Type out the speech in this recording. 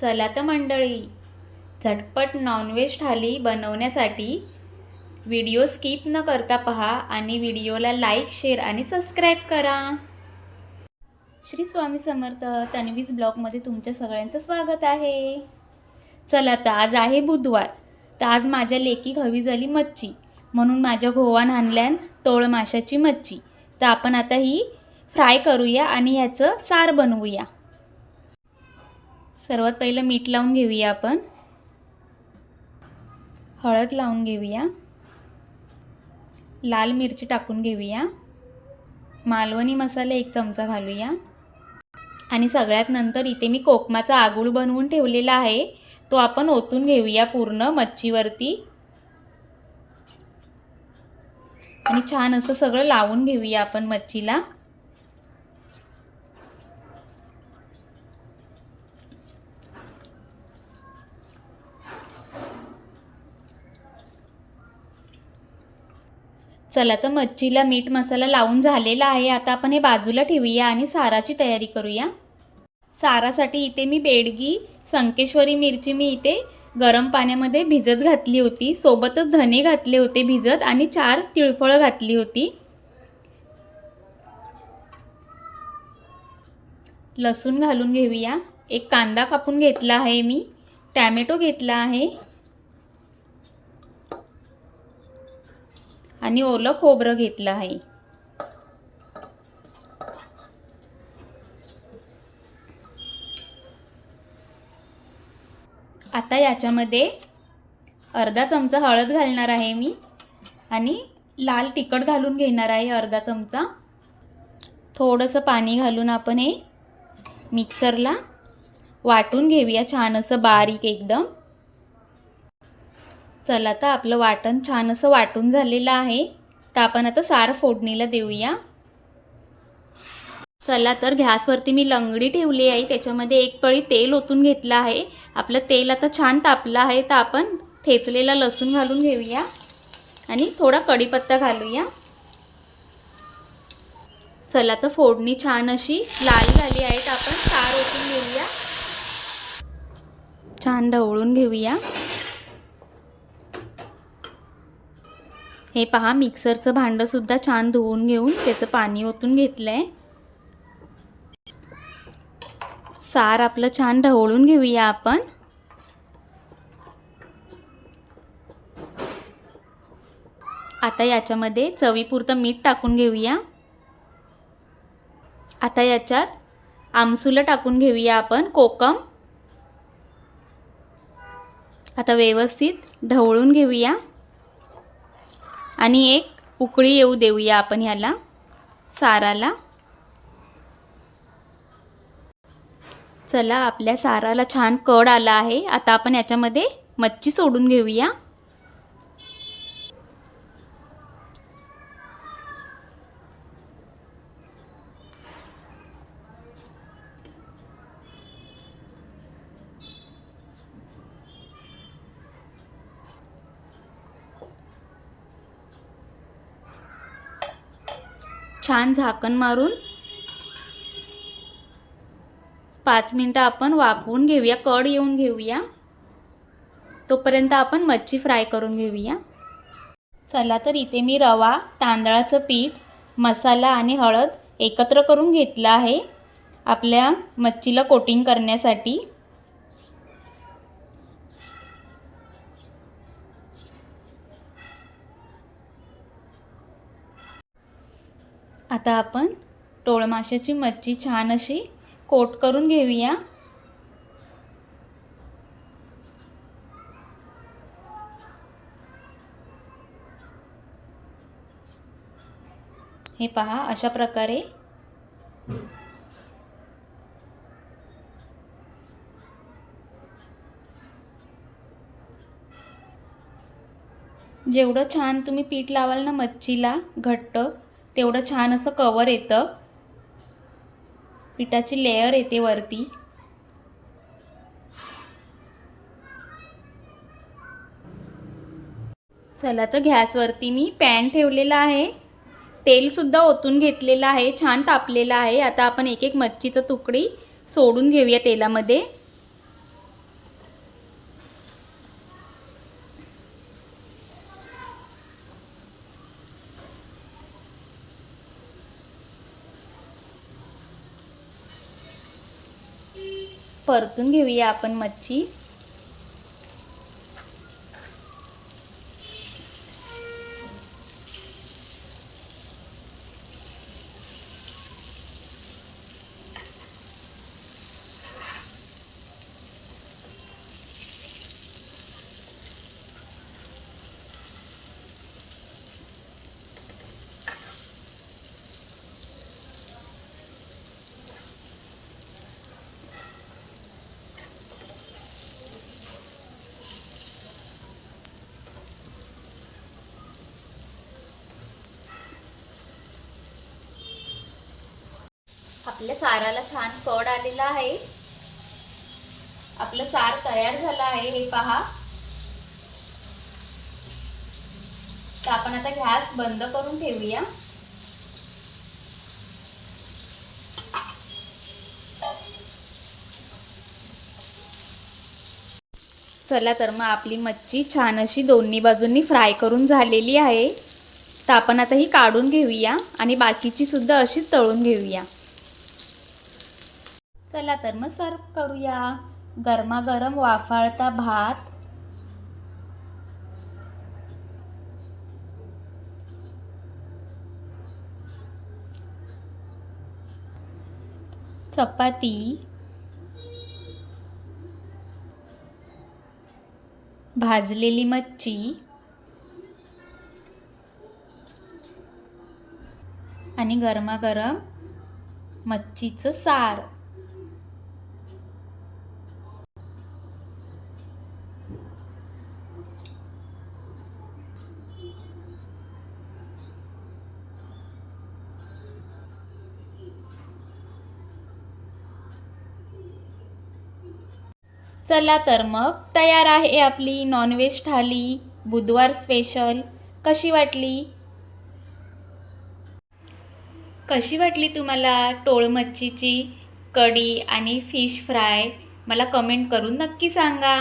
चला तर मंडळी झटपट नॉनव्हेज थाली बनवण्यासाठी व्हिडिओ स्किप न करता पहा आणि व्हिडिओला लाईक शेअर आणि सबस्क्राईब करा. श्री स्वामी समर्थ तन्वीज ब्लॉगमध्ये तुमच्या सगळ्यांचं स्वागत आहे. चला तर आज आहे बुधवार. तर आज माझ्या लेकीक हवी झाली मच्छी. म्हणून माझ्या गोवान आणल्यान तोळ माशाची मच्छी. तर आपण आता ही फ्राय करूया आणि ह्याचं सार बनवूया. सर्वात पहिलं मीठ लावून घेऊया आपण. हळद लावून घेऊया. लाल मिरची टाकून घेऊया. मालवणी मसाला एक चमचा घालूया. आणि सगळ्यात नंतर इथे मी कोकमाचा आगूळ बनवून ठेवलेला आहे. तो आपण ओतून घेऊया पूर्ण मच्छीवरती. आणि छान असं सगळं लावून घेऊया आपण मच्छीला. चला तर मच्छीला मीठ मसाला लावून झालेला आहे. आता आपण हे बाजूला ठेवूया आणि साराची तयारी करूया. सारासाठी इथे मी बेडगी संकेश्वरी मिरची मी इथे गरम पाण्यामध्ये भिजत घातली होती. सोबतच धने घातले होते भिजत आणि चार तिळफळं घातली होती. लसूण घालून घेऊया. एक कांदा कापून घेतला आहे मी. टॅमॅटो घेतला आहे. आणि ओलं खोबरं घेतलं आहे. आता याच्यामध्ये अर्धा चमचा हळद घालणार आहे मी आणि लाल तिखट घालून घेणार आहे अर्धा चमचा. थोडंसं पाणी घालून आपण हे मिक्सरला वाटून घेऊया छान असं बारीक एकदम. चला तर आपलं वाटण छान असं वाटून झालेलं आहे. तर आपण आता सार फोडणीला देऊया. चला तर गॅसवरती मी लंगडी ठेवली आहे. त्याच्यामध्ये एक पळी तेल ओतून घेतलं आहे. आपलं तेल आता छान तापलं आहे. तर आपण ठेचलेला लसूण घालून घेऊया. आणि थोडा कढीपत्ता घालूया. चला तर फोडणी छान अशी लाल झाली आहे. तर आपण सार ओतून घेऊया. छान ढवळून घेऊया. हे पहा मिक्सरचं भांडंसुद्धा छान धुवून घेऊन त्याचं पाणी ओतून घेतलं आहे सार आपलं छान ढवळून घेऊया आपण. आता याच्यामध्ये चवीपुरतं मीठ टाकून घेऊया. आता याच्यात आमसुलं टाकून घेऊया आपण कोकम. आता व्यवस्थित ढवळून घेऊया. आणि एक उकळी येऊ देऊया आपण ह्याला साराला. चला आपल्या साराला छान कड आला आहे. आता आपण याच्यामध्ये मच्छी सोडून घेऊया. छान झाकण मारून पाच मिनटं आपण वाफवून घेऊया कड येऊन घेऊया. तोपर्यंत आपण मच्छी फ्राय करून घेऊया. चला तर इथे मी रवा तांदळाचं पीठ मसाला आणि हळद एकत्र करून घेतलं आहे आपल्या मच्छीला कोटिंग करण्यासाठी. आता आपण टोळमाशाची मच्छी छान अशी कोट करून घेऊया. हे पहा अशा प्रकारे. जेवढं छान तुम्ही पीठ लावाल ना मच्छीला घट्ट तेवढं छान असं कवर येतं. पिठाची लेअर येते वरती. चला तर गॅसवरती मी पॅन ठेवलेला आहे. तेलसुद्धा ओतून घेतलेलं आहे छान तापलेलं आहे. आता आपण एक एक मच्छीचं तुकडी सोडून घेऊया तेलामध्ये. परतून घेऊया आपण मच्छी. आपल्या साराला छान कड आलेला आहे. आपलं सार तयार झालं आहे हे पहा. तर आपण आता गॅस बंद करून ठेवूया. चला तर मग आपली मच्छी छान अशी दोन्ही बाजूंनी फ्राय करून झालेली आहे. तर आपण आता ही काढून घेऊया आणि बाकीची सुद्धा अशीच तळून घेऊया. चला तर मग सर्व करूया. गरमागरम वाफाळता भात. चपाती. भाजलेली मच्छी. आणि गरमागरम मच्छीचं सार. चला तर मग तयार आहे आपली नॉनव्हेज थाली. बुधवार स्पेशल कशी वाटली? कशी वाटली तुम्हाला टोळ मच्छीची कढी आणि फिश फ्राय मला कमेंट करून नक्की सांगा.